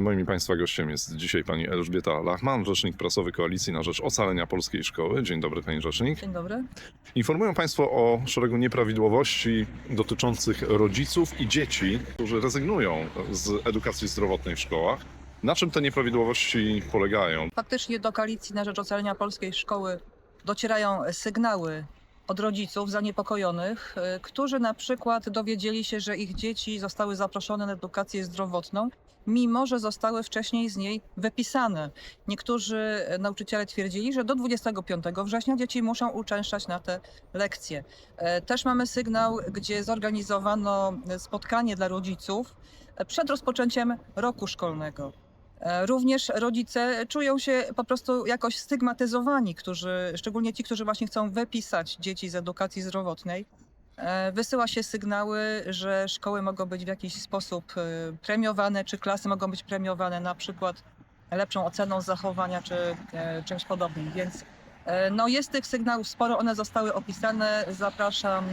Moim i Państwa gościem jest dzisiaj pani Elżbieta Lachman, rzecznik prasowy Koalicji na Rzecz Ocalenia Polskiej Szkoły. Dzień dobry, pani rzecznik. Dzień dobry. Informują Państwo o szeregu nieprawidłowości dotyczących rodziców i dzieci, którzy rezygnują z edukacji zdrowotnej w szkołach. Na czym te nieprawidłowości polegają? Faktycznie do Koalicji na Rzecz Ocalenia Polskiej Szkoły docierają sygnały od rodziców zaniepokojonych, y, którzy na przykład dowiedzieli się, że ich dzieci zostały zaproszone na edukację zdrowotną, mimo że zostały wcześniej z niej wypisane. Niektórzy y, nauczyciele twierdzili, że do 25 września dzieci muszą uczęszczać na te lekcje. E, Też mamy sygnał, gdzie zorganizowano y, spotkanie dla rodziców e, przed rozpoczęciem roku szkolnego. E, Również rodzice czują się po prostu jakoś stygmatyzowani, którzy, szczególnie ci, którzy właśnie chcą wypisać dzieci z edukacji zdrowotnej. E, Wysyła się sygnały, że szkoły mogą być w jakiś sposób e, premiowane, czy klasy mogą być premiowane na przykład lepszą oceną zachowania, czy czymś podobnym. Więc no jest tych sygnałów sporo, one zostały opisane. Zapraszam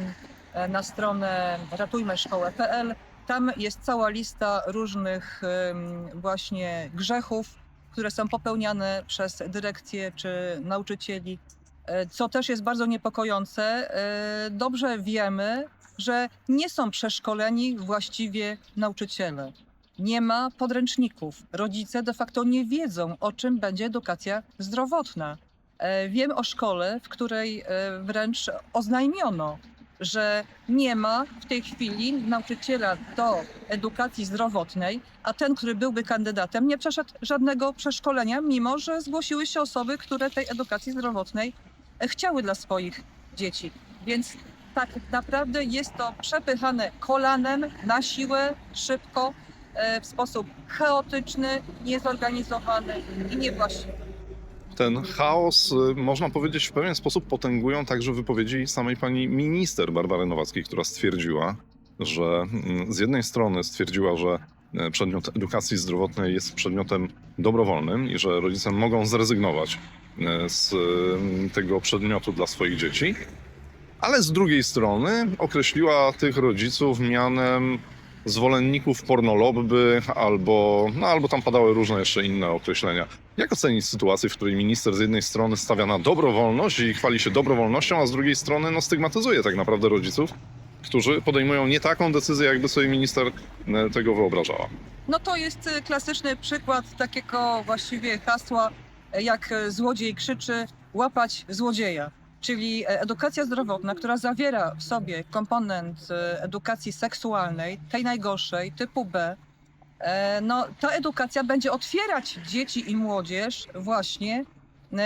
na stronę ratujmeszkołę.pl. Tam jest cała lista różnych właśnie grzechów, które są popełniane przez dyrekcję czy nauczycieli, E, co też jest bardzo niepokojące. E, Dobrze wiemy, że nie są przeszkoleni właściwie nauczyciele. Nie ma podręczników. Rodzice de facto nie wiedzą, o czym będzie edukacja zdrowotna. E, Wiem o szkole, w której wręcz oznajmiono, że nie ma w tej chwili nauczyciela do edukacji zdrowotnej, a ten, który byłby kandydatem, nie przeszedł żadnego przeszkolenia, mimo że zgłosiły się osoby, które tej edukacji zdrowotnej chciały dla swoich dzieci. Więc tak naprawdę jest to przepychane kolanem na siłę, szybko, e, w sposób chaotyczny, niezorganizowany i niewłaściwy. Ten chaos, y, można powiedzieć, w pewien sposób potęgują także wypowiedzi samej pani minister Barbary Nowackiej, która stwierdziła, że mm, z jednej strony stwierdziła, że e, przedmiot edukacji zdrowotnej jest przedmiotem dobrowolnym i że rodzice mogą zrezygnować e, z mm, tego przedmiotu dla swoich dzieci, ale z drugiej strony określiła tych rodziców mianem zwolenników pornolobby albo, no, albo tam padały różne jeszcze inne określenia. Jak ocenić sytuację, w której minister z jednej strony stawia na dobrowolność i chwali się dobrowolnością, a z drugiej strony no, stygmatyzuje tak naprawdę rodziców, którzy podejmują nie taką decyzję, jakby sobie minister e, tego wyobrażała. No to jest y, klasyczny przykład takiego właściwie hasła, e, jak e, złodziej krzyczy łapać złodzieja. Czyli e, edukacja zdrowotna, która zawiera w sobie komponent e, edukacji seksualnej, tej najgorszej, typu B, e, no ta edukacja będzie otwierać dzieci i młodzież właśnie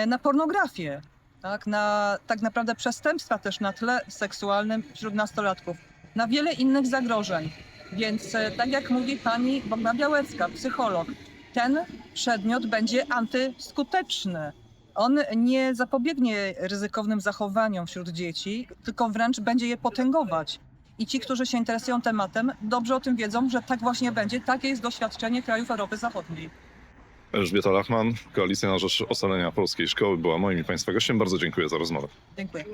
na pornografię, tak, na tak naprawdę przestępstwa też na tle seksualnym wśród nastolatków, na wiele innych zagrożeń. Więc tak jak mówi pani Bogna Białecka, psycholog, ten przedmiot będzie antyskuteczny. On nie zapobiegnie ryzykownym zachowaniom wśród dzieci, tylko wręcz będzie je potęgować. I ci, którzy się interesują tematem, dobrze o tym wiedzą, że tak właśnie będzie. Takie jest doświadczenie krajów Europy Zachodniej. Elżbieta Lachman, Koalicja na Rzecz Ocalenia Polskiej Szkoły była moim i Państwa gościem. Bardzo dziękuję za rozmowę. Dziękuję.